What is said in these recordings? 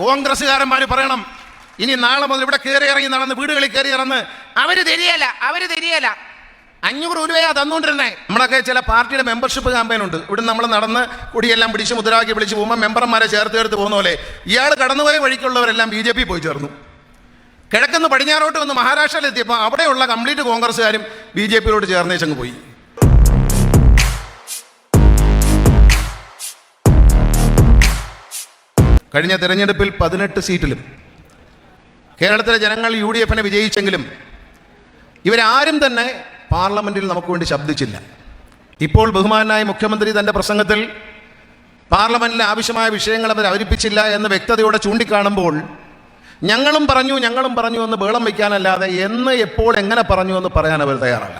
കോൺഗ്രസ്സുകാരന്മാർ പറയണം ഇനി നാളെ മുതൽ ഇവിടെ കയറി ഇറങ്ങി നടന്ന് വീടുകളിൽ കയറി ഇറന്ന് അവർ തരികയല്ല അവർ തരികയല്ല അഞ്ഞൂറ് രൂപയാ തന്നുകൊണ്ടിരുന്നേ നമ്മളൊക്കെ ചില പാർട്ടിയുടെ മെമ്പർഷിപ്പ് ക്യാമ്പയിൻ ഉണ്ട്. ഇവിടെ നമ്മൾ നടന്ന് കുടിയെല്ലാം പിടിച്ച് മുദ്രാക്കി വിളിച്ച് പോകുമ്പോൾ മെമ്പർമാരെ ചേർത്ത് ചേർത്ത് പോകുന്ന പോലെ ഇയാൾ കടന്നുപോയ വഴിക്കുള്ളവരെല്ലാം ബി ജെ പി പോയി ചേർന്നു. കിഴക്കുന്ന് പടിഞ്ഞാറോട്ട് വന്ന് മഹാരാഷ്ട്രയിലെത്തിയപ്പോൾ അവിടെയുള്ള കംപ്ലീറ്റ് കോൺഗ്രസ്സുകാരും ബി ജെ പിയിലോട്ട് ചേർന്നേച്ചങ്ങ് പോയി. കഴിഞ്ഞ തെരഞ്ഞെടുപ്പിൽ പതിനെട്ട് സീറ്റിലും കേരളത്തിലെ ജനങ്ങൾ യു ഡി എഫിനെ വിജയിച്ചെങ്കിലും ഇവരാരും തന്നെ പാർലമെന്റിൽ നമുക്ക് വേണ്ടി ശബ്ദിച്ചില്ല. ഇപ്പോൾ ബഹുമാനായ മുഖ്യമന്ത്രി തന്റെ പ്രസംഗത്തിൽ പാർലമെന്റിലെ ആവശ്യമായ വിഷയങ്ങൾ അവർ അവതരിപ്പിച്ചില്ല എന്ന് വ്യക്തതയോടെ ചൂണ്ടിക്കാണുമ്പോൾ ഞങ്ങളും പറഞ്ഞു ഞങ്ങളും പറഞ്ഞു എന്ന് ബേളം വയ്ക്കാനല്ലാതെ എന്ന് എപ്പോൾ എങ്ങനെ പറഞ്ഞു എന്ന് പറയാൻ അവർ തയ്യാറല്ല.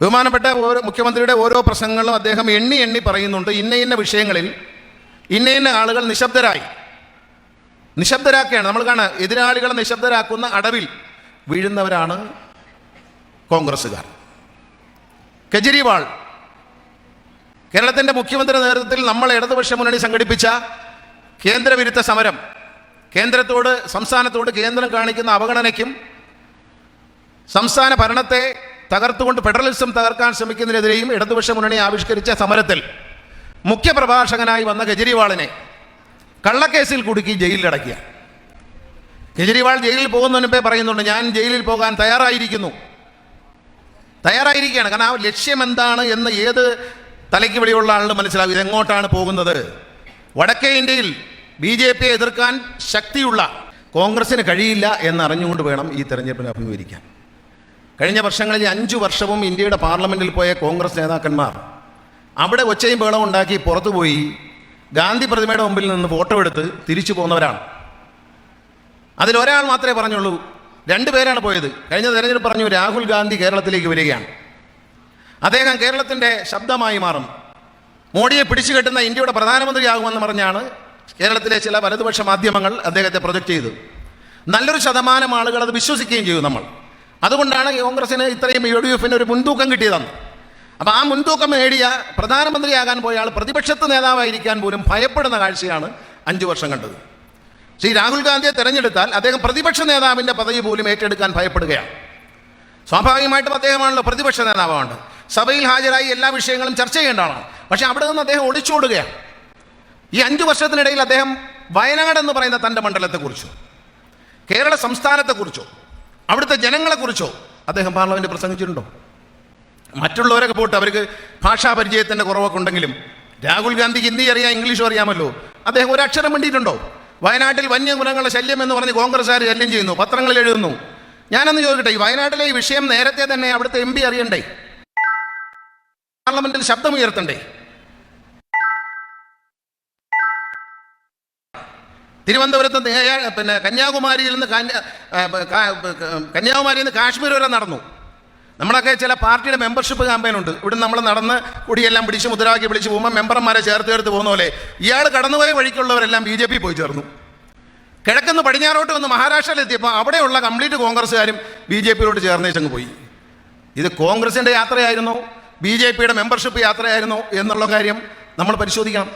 ബഹുമാനപ്പെട്ട ഓരോ മുഖ്യമന്ത്രിയുടെ ഓരോ പ്രസംഗങ്ങളും അദ്ദേഹം എണ്ണി എണ്ണി പറയുന്നുണ്ട്. ഇന്ന ഇന്ന വിഷയങ്ങളിൽ ഇന്ന ഇന്ന ആളുകൾ നിശബ്ദരായി. നിശബ്ദരാക്കുകയാണ് നമ്മൾ കാണാം എതിരാളികളെ നിശബ്ദരാക്കുന്ന അടവിൽ വീഴുന്നവരാണ് കോൺഗ്രസ്സുകാർ. കെജ്രിവാൾ കേരളത്തിന്റെ മുഖ്യമന്ത്രി നേതൃത്വത്തിൽ നമ്മൾ ഇടതുപക്ഷ മുന്നണി സംഘടിപ്പിച്ച കേന്ദ്രവിരുദ്ധ സമരം കേന്ദ്രത്തോട് സംസ്ഥാനത്തോട് കേന്ദ്രം കാണിക്കുന്ന അവഗണനയ്ക്കും സംസ്ഥാന ഭരണത്തെ തകർത്തുകൊണ്ട് ഫെഡറലിസം തകർക്കാൻ ശ്രമിക്കുന്നതിനെതിരെയും ഇടതുപക്ഷ മുന്നണി ആവിഷ്കരിച്ച സമരത്തിൽ മുഖ്യപ്രഭാഷകനായി വന്ന കെജ്രിവാളിനെ കള്ളക്കേസിൽ കുടുക്കി ജയിലിലടക്കിയ കെജ്രിവാൾ ജയിലിൽ പോകുന്നതിന് മുമ്പേ പറയുന്നുണ്ട് ഞാൻ ജയിലിൽ പോകാൻ തയ്യാറായിരിക്കുന്നു. തയ്യാറായിരിക്കുകയാണ്. കാരണം ആ ലക്ഷ്യം എന്താണ് എന്ന് ഏത് തലയ്ക്ക് വെളിയുള്ള ആളിന് മനസ്സിലാവും. ഇതെങ്ങോട്ടാണ് പോകുന്നത്? വടക്കേ ഇന്ത്യയിൽ ബി ജെ പിയെ എതിർക്കാൻ ശക്തിയുള്ള കോൺഗ്രസിന് കഴിയില്ല എന്നറിഞ്ഞുകൊണ്ട് വേണം ഈ തെരഞ്ഞെടുപ്പിനെ അഭിമുഖീകരിക്കാൻ. കഴിഞ്ഞ വർഷങ്ങളിൽ അഞ്ചു വർഷവും ഇന്ത്യയുടെ പാർലമെന്റിൽ പോയ കോൺഗ്രസ് നേതാക്കന്മാർ അവിടെ ഒച്ചയും ബഹളം ഉണ്ടാക്കി പുറത്തു പോയി ഗാന്ധി പ്രതിമയുടെ മുമ്പിൽ നിന്ന് ഫോട്ടോ എടുത്ത് തിരിച്ചു പോകുന്നവരാണ് അതിലൊരാൾ മാത്രമേ പറഞ്ഞുള്ളൂ. രണ്ടു പേരാണ് പോയത്. കഴിഞ്ഞ തെരഞ്ഞെടുപ്പ് പറഞ്ഞു രാഹുൽ ഗാന്ധി കേരളത്തിലേക്ക് വരികയാണ്. അദ്ദേഹം കേരളത്തിന്റെ ശബ്ദമായി മാറും. മോഡിയെ പിടിച്ചു കെട്ടുന്ന ഇന്ത്യയുടെ പ്രധാനമന്ത്രിയാകുമെന്ന് പറഞ്ഞാണ് കേരളത്തിലെ ചില വലതുപക്ഷ മാധ്യമങ്ങൾ അദ്ദേഹത്തെ പ്രൊജക്റ്റ് ചെയ്തു നല്ലൊരു ശതമാനം ആളുകൾ അത് വിശ്വസിക്കുകയും ചെയ്തു നമ്മൾ. അതുകൊണ്ടാണ് കോൺഗ്രസിന് ഇത്രയും യു ഡി എഫിന് ഒരു മുൻതൂക്കം കിട്ടിയതെന്ന്. അപ്പോൾ ആ മുൻതൂക്കം നേടിയ പ്രധാനമന്ത്രിയാകാൻ പോയ ആൾ പ്രതിപക്ഷത്ത് നേതാവായിരിക്കാൻ പോലും ഭയപ്പെടുന്ന കാഴ്ചയാണ് അഞ്ചു വർഷം കണ്ടത്. ശ്രീ രാഹുൽ ഗാന്ധിയെ തെരഞ്ഞെടുത്താൽ അദ്ദേഹം പ്രതിപക്ഷ നേതാവിന്റെ പദവി പോലും ഏറ്റെടുക്കാൻ ഭയപ്പെടുകയാണ്. സ്വാഭാവികമായിട്ടും അദ്ദേഹമാണല്ലോ പ്രതിപക്ഷ നേതാവാണ്. സഭയിൽ ഹാജരായി എല്ലാ വിഷയങ്ങളും ചർച്ച ചെയ്യേണ്ടതാണ് പക്ഷേ അവിടെ നിന്ന് അദ്ദേഹം ഒളിച്ചോടുകയാണ്. ഈ അഞ്ചു വർഷത്തിനിടയിൽ അദ്ദേഹം വയനാട് എന്ന് പറയുന്ന തന്റെ മണ്ഡലത്തെക്കുറിച്ചോ കേരള സംസ്ഥാനത്തെക്കുറിച്ചോ അവിടുത്തെ ജനങ്ങളെക്കുറിച്ചോ അദ്ദേഹം പാർലമെന്റ് പ്രസംഗിച്ചിട്ടുണ്ടോ? മറ്റുള്ളവരൊക്കെ പോട്ട് അവർക്ക് ഭാഷാ പരിചയത്തിന്റെ കുറവൊക്കെ ഉണ്ടെങ്കിലും രാഹുൽ ഗാന്ധിക്ക് ഹിന്ദി അറിയാം ഇംഗ്ലീഷും അറിയാമല്ലോ. അദ്ദേഹം ഒരു അക്ഷരം വേണ്ടിയിട്ടുണ്ടോ വയനാട്ടിൽ വന്യമൃഗങ്ങളുടെ ശല്യം എന്ന് പറഞ്ഞ് കോൺഗ്രസ്സുകാർ ശല്യം ചെയ്യുന്നു പത്രങ്ങളിൽ എഴുതുന്നു. ഞാനൊന്ന് ചോദിക്കട്ടെ ഈ വയനാട്ടിലെ ഈ വിഷയം നേരത്തെ തന്നെ അവിടുത്തെ എം പി അറിയണ്ടേ? പാർലമെന്റിൽ ശബ്ദമുയർത്തണ്ടേ? തിരുവനന്തപുരത്ത് പിന്നെ കന്യാകുമാരിയിൽ നിന്ന് കന്യാകുമാരിയിൽ നിന്ന് കാശ്മീർ വരെ നടന്നു. നമ്മളൊക്കെ ചില പാർട്ടിയുടെ മെമ്പർഷിപ്പ് ക്യാമ്പയിൻ ഉണ്ട്. ഇവിടെ നമ്മൾ നടന്ന് കുടിയെല്ലാം പിടിച്ച് മുദ്രാവാക്യം വിളിച്ച് പോകുമ്പോൾ മെമ്പർമാരെ ചേർത്ത് ചേർത്ത് പോകുന്ന പോലെ ഇയാൾ കടന്നുപോയ വഴിക്കുള്ളവരെല്ലാം ബി ജെ പി പോയി ചേർന്നു. കിഴക്കുന്ന് പടിഞ്ഞാറോട്ട് വന്ന് മഹാരാഷ്ട്രയിലെത്തിയപ്പോൾ അവിടെയുള്ള കംപ്ലീറ്റ് കോൺഗ്രസ്സുകാരും ബി ജെ പിയിലോട്ട് ചേർന്നേച്ചങ്ങ് പോയി. ഇത് കോൺഗ്രസിന്റെ യാത്രയായിരുന്നോ ബി ജെ പിയുടെ മെമ്പർഷിപ്പ് യാത്രയായിരുന്നോ എന്നുള്ള കാര്യം നമ്മൾ പരിശോധിക്കണം.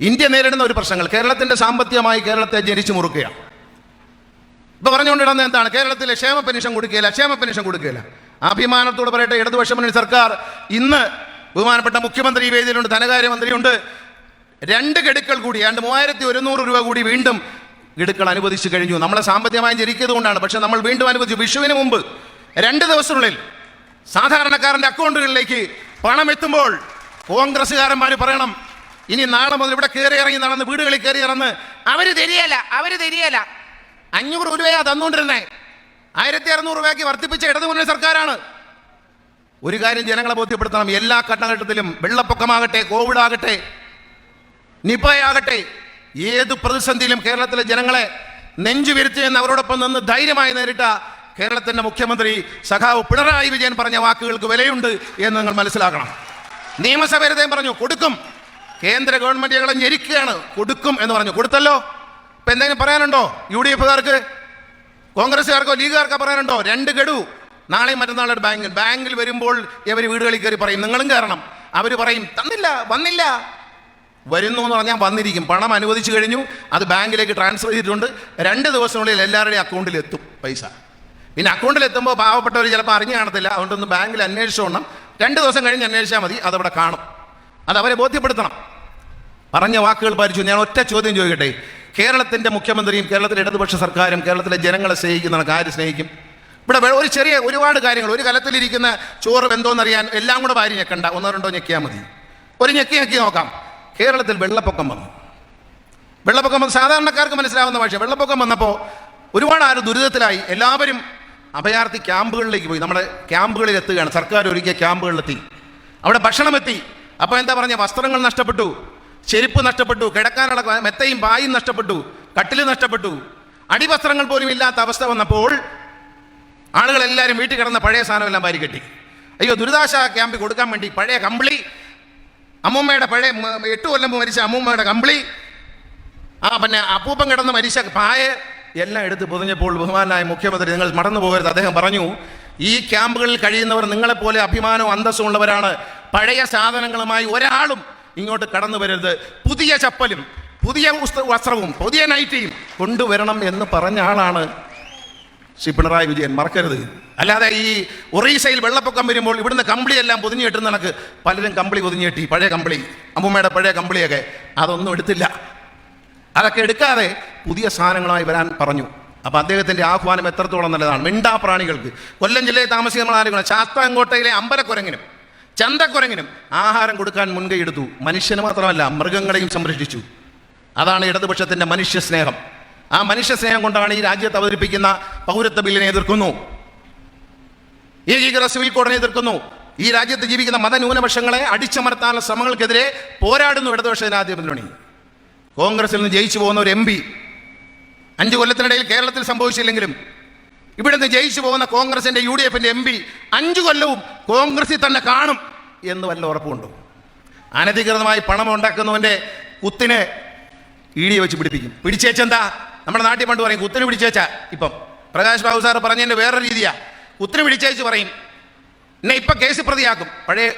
ഇന്ത്യ നേരിടുന്ന ഒരു പ്രശ്നങ്ങൾ കേരളത്തിന്റെ സാമ്പത്തികമായി കേരളത്തെ ജനിച്ചു മുറുക്കുകയാണ്. ഇപ്പോൾ പറഞ്ഞുകൊണ്ടിടുന്നത് എന്താണ്? കേരളത്തിൽ ക്ഷേമ പെൻഷൻ കൊടുക്കുകയില്ല ക്ഷേമ പെൻഷൻ കൊടുക്കുകയില്ല. അഭിമാനത്തോട് പറയട്ടെ ഇടതുപക്ഷ മുന്നണി സർക്കാർ ഇന്ന് ബഹുമാനപ്പെട്ട മുഖ്യമന്ത്രി വേദിയിലുണ്ട് ധനകാര്യമന്ത്രിയുണ്ട്. രണ്ട് ഗഡുക്കൾ കൂടി രണ്ട് മൂവായിരത്തി ഒരുന്നൂറ് രൂപ കൂടി വീണ്ടും ഗഡുക്കൾ അനുവദിച്ചു കഴിഞ്ഞു. നമ്മളെ സാമ്പത്തികമായി ജനിക്കിയത് കൊണ്ടാണ് പക്ഷെ നമ്മൾ വീണ്ടും അനുവദിച്ചു. വിഷുവിന് മുമ്പ് രണ്ട് ദിവസത്തിനുള്ളിൽ സാധാരണക്കാരന്റെ അക്കൗണ്ടുകളിലേക്ക് പണം എത്തുമ്പോൾ കോൺഗ്രസ്സുകാരന്മാർ പറയണം ഇനി നാളെ മുതൽ ഇവിടെ കയറി ഇറങ്ങി നടന്ന് വീടുകളിൽ കയറി ഇറന്ന് അവർ തരികയല്ല അവർ തരികയല്ല അഞ്ഞൂറ് രൂപയാ തന്നുകൊണ്ടിരുന്നേ. ആയിരത്തി അറുന്നൂറ് രൂപയ്ക്ക് വർദ്ധിപ്പിച്ച ഇടതുമുന്നണി സർക്കാരാണ്. ഒരു കാര്യം ജനങ്ങളെ ബോധ്യപ്പെടുത്തണം. എല്ലാ ഘട്ടഘട്ടത്തിലും വെള്ളപ്പൊക്കമാകട്ടെ കോവിഡ് ആകട്ടെ നിപയാകട്ടെ ഏത് പ്രതിസന്ധിയിലും കേരളത്തിലെ ജനങ്ങളെ നെഞ്ചു എന്ന് അവരോടൊപ്പം നിന്ന് ധൈര്യമായി നേരിട്ട കേരളത്തിന്റെ മുഖ്യമന്ത്രി സഖാവ് പിണറായി വിജയൻ പറഞ്ഞ വാക്കുകൾക്ക് വിലയുണ്ട് എന്ന് നിങ്ങൾ മനസ്സിലാക്കണം. നിയമസഭ അദ്ദേഹം പറഞ്ഞു കൊടുക്കും. കേന്ദ്ര ഗവൺമെന്റ് ഞങ്ങളെ ഞെരിക്കുകയാണ്. കൊടുക്കും എന്ന് പറഞ്ഞു. കൊടുത്തല്ലോ. ഇപ്പൊ എന്തെങ്കിലും പറയാനുണ്ടോ? U D എഫുകാർക്ക്? കോൺഗ്രസ്സുകാർക്കോ ലീഗുകാർക്കോ പറയാനുണ്ടോ? രണ്ട് ഗഡു. നാളെയും മറ്റന്നാളുടെ ബാങ്കിൽ. ബാങ്കിൽ വരുമ്പോൾ ഇവർ വീടുകളിൽ കയറി പറയും നിങ്ങളും കയറണം. അവർ പറയും തന്നില്ല വന്നില്ല. വരുന്നു എന്ന് പറഞ്ഞാൽ വന്നിരിക്കും. പണം അനുവദിച്ചു കഴിഞ്ഞു. അത് ബാങ്കിലേക്ക് ട്രാൻസ്ഫർ ചെയ്തിട്ടുണ്ട്. രണ്ട് ദിവസത്തിനുള്ളിൽ എല്ലാവരുടെയും അക്കൗണ്ടിൽ എത്തും പൈസ. പിന്നെ അക്കൗണ്ടിൽ എത്തുമ്പോൾ പാവപ്പെട്ടവർ ചിലപ്പോൾ അറിഞ്ഞു കാണത്തില്ല. അതുകൊണ്ടൊന്ന് ബാങ്കിൽ അന്വേഷിച്ചോണം രണ്ട് ദിവസം കഴിഞ്ഞ് അന്വേഷിച്ചാൽ മതി. അതവിടെ കാണും. അത് അവരെ ബോധ്യപ്പെടുത്തണം. പറഞ്ഞ വാക്കുകൾ പാലിച്ചു. ഞാൻ ഒറ്റ ചോദ്യം ചോദിക്കട്ടെ? കേരളത്തിന്റെ മുഖ്യമന്ത്രിയും കേരളത്തിലെ ഇടതുപക്ഷ സർക്കാരും കേരളത്തിലെ ജനങ്ങളെ സ്നേഹിക്കുന്നവർക്ക് ആര് സ്നേഹിക്കും? ഇവിടെ ഒരു ചെറിയ ഒരുപാട് കാര്യങ്ങൾ. ഒരു കലത്തിലിരിക്കുന്ന ചോറ് എന്തോന്നറിയാൻ എല്ലാം കൂടെ വാരി ഞെക്കണ്ട. ഒന്നോ രണ്ടോ ഞെക്കിയാൽ മതി. ഒരു ഞെക്കി ഞെക്കി നോക്കാം. കേരളത്തിൽ വെള്ളപ്പൊക്കം വന്നു. വെള്ളപ്പൊക്കം വന്ന് സാധാരണക്കാർക്ക് മനസ്സിലാവുന്ന ഭാഷ. വെള്ളപ്പൊക്കം വന്നപ്പോൾ ഒരുപാട് ആരും ദുരിതത്തിലായി. എല്ലാവരും അഭയാർത്ഥി ക്യാമ്പുകളിലേക്ക് പോയി. നമ്മുടെ ക്യാമ്പുകളിൽ എത്തുകയാണ്. സർക്കാർ ഒരുക്കിയ ക്യാമ്പുകളിലെത്തി. അവിടെ ഭക്ഷണമെത്തി. അപ്പോൾ എന്താ പറഞ്ഞ? വസ്ത്രങ്ങൾ നഷ്ടപ്പെട്ടു. ചെരുപ്പ് നഷ്ടപ്പെട്ടു കിടക്കാനുള്ള മെത്തയും പായും നഷ്ടപ്പെട്ടു കട്ടിൽ നഷ്ടപ്പെട്ടു. അടിവസ്ത്രങ്ങൾ പോലും ഇല്ലാത്ത അവസ്ഥ വന്നപ്പോൾ ആളുകളെല്ലാവരും വീട്ടിൽ കിടന്ന പഴയ സാധനമെല്ലാം വാരി കെട്ടി. അയ്യോ ദുരിതാശ ക്യാമ്പിൽ കൊടുക്കാൻ വേണ്ടി പഴയ കമ്പിളി അമ്മൂമ്മയുടെ പഴയ എട്ട് കൊല്ലം മരിച്ച അമ്മൂമ്മയുടെ കമ്പിളി ആ പിന്നെ അപ്പൂപ്പൻ കിടന്ന് മരിച്ച പായ എല്ലാം എടുത്ത് പൊതിഞ്ഞപ്പോൾ ബഹുമാനായ മുഖ്യമന്ത്രി നിങ്ങൾ മടന്നു പോകരുത്. അദ്ദേഹം പറഞ്ഞു ഈ ക്യാമ്പുകളിൽ കഴിയുന്നവർ നിങ്ങളെപ്പോലെ അഭിമാനവും അന്തസ്സും ഉള്ളവരാണ് പഴയ സാധനങ്ങളുമായി ഒരാളും ഇങ്ങോട്ട് കടന്നു വരരുത്. പുതിയ ചപ്പലും പുതിയ വസ്ത്രവും പുതിയ നൈറ്റിയും കൊണ്ടുവരണം എന്ന് പറഞ്ഞ ആളാണ് ശ്രീ പിണറായി വിജയൻ. മറക്കരുത്. അല്ലാതെ ഈ ഒറീസയിൽ വെള്ളപ്പൊക്കം വരുമ്പോൾ ഇവിടുന്ന് കമ്പിളിയെല്ലാം പൊതിഞ്ഞു കെട്ടുന്ന പലരും കമ്പിളി പൊതിഞ്ഞു കെട്ടി പഴയ കമ്പിളി അമ്മൂമ്മയുടെ പഴയ കമ്പിളിയൊക്കെ അതൊന്നും എടുത്തില്ല. അതൊക്കെ എടുക്കാതെ പുതിയ സാധനങ്ങളായി വരാൻ പറഞ്ഞു. അപ്പോൾ അദ്ദേഹത്തിന്റെ ആഹ്വാനം എത്രത്തോളം നല്ലതാണ്. മിണ്ടാ പ്രാണികൾക്ക്. കൊല്ലം ജില്ലയിൽ താമസിക്കുന്ന ആളുകൾ ശാസ്താംകോട്ടയിലെ അമ്പലക്കുരങ്ങിനും ചന്തക്കുരങ്ങിനും ആഹാരം കൊടുക്കാൻ മുൻകൈ എടുത്തു. മനുഷ്യന് മാത്രമല്ല മൃഗങ്ങളെയും സംരക്ഷിച്ചു. അതാണ് ഇടതുപക്ഷത്തിന്റെ മനുഷ്യ സ്നേഹം ആ മനുഷ്യ സ്നേഹം കൊണ്ടാണ് ഈ രാജ്യത്ത് അവതരിപ്പിക്കുന്ന പൗരത്വ ബില്ലിനെ എതിർക്കുന്നു. ഏകീകൃത സിവിൽ കോഡിനെ എതിർക്കുന്നു. ഈ രാജ്യത്ത് ജീവിക്കുന്ന മതന്യൂനപക്ഷങ്ങളെ അടിച്ചമർത്താനുള്ള ശ്രമങ്ങൾക്കെതിരെ പോരാടുന്നു ഇടതുപക്ഷ ജനാധിപത്യ മുന്നണി കോൺഗ്രസിൽ നിന്ന് ജയിച്ചു പോകുന്ന ഒരു എം പി അഞ്ചു കൊല്ലത്തിനിടയിൽ കേരളത്തിൽ സംഭവിച്ചില്ലെങ്കിലും ഇവിടുന്ന് ജയിച്ചു പോകുന്ന കോൺഗ്രസിന്റെ യു ഡി എഫിന്റെ എം പി അഞ്ചു കൊല്ലവും കോൺഗ്രസിൽ തന്നെ കാണും എന്ന് വല്ല ഉറപ്പുണ്ടോ അനധികൃതമായി പണം ഉണ്ടാക്കുന്നവന്റെ കുത്തിനെ ഇടിയെ വെച്ച് പിടിപ്പിക്കും. പിടിച്ചേച്ചെന്താ? നമ്മുടെ നാട്ടിൽ പണ്ട് പറയും കുത്തിന് പിടിച്ചേച്ച. ഇപ്പം പ്രകാശ് ബാബു സാർ പറഞ്ഞതിന്റെ വേറെ രീതിയാ. കുത്തിന് പിടിച്ചേച്ച് പറയും. എന്നെ ഇപ്പം കേസ് പ്രതിയാക്കും. പഴയ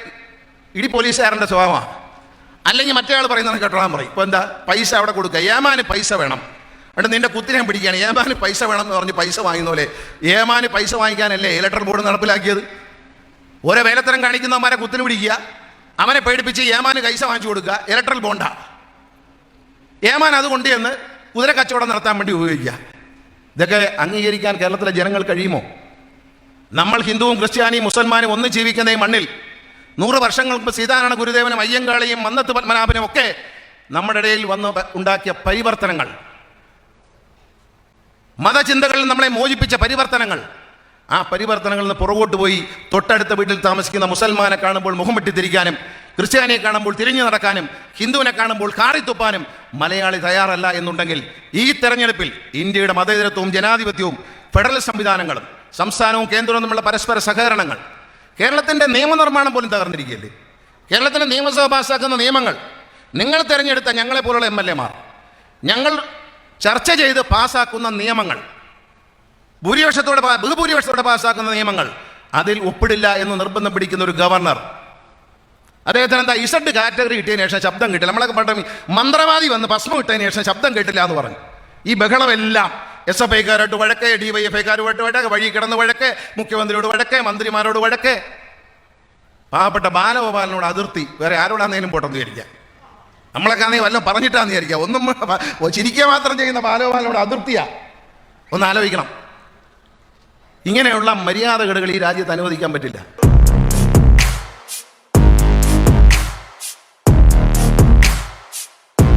ഇടി പോലീസുകാരന്റെ സ്വഭാവമാണ് അല്ലെങ്കിൽ മറ്റേ ആൾ പറയുന്നത് കേട്ടോളാൻ പറയും. ഇപ്പോൾ എന്താ? പൈസ അവിടെ കൊടുക്കുക ഏമാന് പൈസ വേണം. എന്നിട്ട് നിന്റെ കുത്തിനെ പിടിക്കുകയാണ്. ഏമാന് പൈസ വേണമെന്ന് എന്ന് പറഞ്ഞ് പൈസ വാങ്ങുന്ന പോലെ. ഏമാന് പൈസ വാങ്ങിക്കാനല്ലേ ഇലക്ട്രൽ ബോർഡ് നടപ്പിലാക്കിയത്? ഓരോ വേലത്തരം കാണിക്കുന്നവന്മാരെ കുത്തിന് പിടിക്കുക. അവനെ പേടിപ്പിച്ച് ഏമാന് പൈസ വാങ്ങിച്ചു കൊടുക്കുക. ഇലക്ട്രൽ ബോണ്ടാ. ഏമാൻ അതുകൊണ്ട് ചെന്ന് കുതിര കച്ചവടം നടത്താൻ വേണ്ടി ഉപയോഗിക്കുക. ഇതൊക്കെ അംഗീകരിക്കാൻ കേരളത്തിലെ ജനങ്ങൾ കഴിയുമോ? നമ്മൾ ഹിന്ദുവും ക്രിസ്ത്യാനിയും മുസൽമാനും ഒന്ന് ജീവിക്കുന്ന ഈ മണ്ണിൽ നൂറ് വർഷങ്ങൾക്ക് സീതാരായണ ഗുരുദേവനും അയ്യങ്കാളിയും മന്നത്ത് പത്മനാഭനും ഒക്കെ നമ്മുടെ ഇടയിൽ വന്ന് ഉണ്ടാക്കിയ പരിവർത്തനങ്ങൾ. മതചിന്തകളിൽ നമ്മളെ മോചിപ്പിച്ച പരിവർത്തനങ്ങൾ. ആ പരിവർത്തനങ്ങളിൽ നിന്ന് പുറകോട്ട് പോയി തൊട്ടടുത്ത വീട്ടിൽ താമസിക്കുന്ന മുസൽമാനെ കാണുമ്പോൾ മുഖം വെട്ടിത്തിരിക്കാനും ക്രിസ്ത്യാനിയെ കാണുമ്പോൾ തിരിഞ്ഞു നടക്കാനും ഹിന്ദുവിനെ കാണുമ്പോൾ കാറിത്തുപ്പാനും മലയാളി തയ്യാറല്ല എന്നുണ്ടെങ്കിൽ ഈ തെരഞ്ഞെടുപ്പിൽ ഇന്ത്യയുടെ മതേതരത്വവും ജനാധിപത്യവും ഫെഡറൽ സംവിധാനങ്ങളും സംസ്ഥാനവും കേന്ദ്രവും തമ്മിലുള്ള പരസ്പര സഹകരണങ്ങൾ കേരളത്തിന്റെ നിയമനിർമ്മാണം പോലും തകർന്നിരിക്കുകയല്ലേ? കേരളത്തിന്റെ നിയമസഭ പാസ്സാക്കുന്ന നിയമങ്ങൾ. നിങ്ങൾ തിരഞ്ഞെടുത്ത ഞങ്ങളെ പോലുള്ള എം എൽ എമാർ ഞങ്ങൾ ചർച്ച ചെയ്ത് പാസ്സാക്കുന്ന നിയമങ്ങൾ ഭൂരിപക്ഷത്തോടെ ബഹുഭൂരിപക്ഷത്തോടെ പാസ്സാക്കുന്ന നിയമങ്ങൾ അതിൽ ഒപ്പിടില്ല എന്ന് നിർബന്ധം പിടിക്കുന്ന ഒരു ഗവർണർ. അദ്ദേഹത്തിന് എന്താ ഇസഡ് കാറ്റഗറി കിട്ടിയതിന് ശേഷം ശബ്ദം കിട്ടില്ല. നമ്മളൊക്കെ പണ്ട് മന്ത്രവാദി വന്ന് ഭസ്മം കിട്ടിയതിന് ശേഷം ശബ്ദം കേട്ടില്ല എന്ന് പറഞ്ഞു. ഈ ബഹളമെല്ലാം എസ് എഫ് ഐക്കാരോട്ട് വഴക്ക് ഡി വൈ എഫ് ഐക്കാരുമായിട്ട് വഴക്ക് വഴി കിടന്ന് വഴക്ക് മുഖ്യമന്ത്രിയോട് വഴക്ക് മന്ത്രിമാരോട് വഴക്ക്. പാവപ്പെട്ട ബാലഗോപാലിനോട് അതിർത്തി. വേറെ ആരോടാന്നേലും പോട്ടെന്ന് വിചാരിക്കാം നമ്മളൊക്കെ ആണെങ്കിൽ വല്ലതും പറഞ്ഞിട്ടാന്ന് വിചാരിക്കുക ഒന്നും ചിരിക്കുക മാത്രം ചെയ്യുന്ന ബാലഗോപാലനോട് അതിർത്തിയാ. ഒന്ന് ആലോചിക്കണം. ഇങ്ങനെയുള്ള മര്യാദകേടുകൾ ഈ രാജ്യത്ത് അനുവദിക്കാൻ പറ്റില്ല.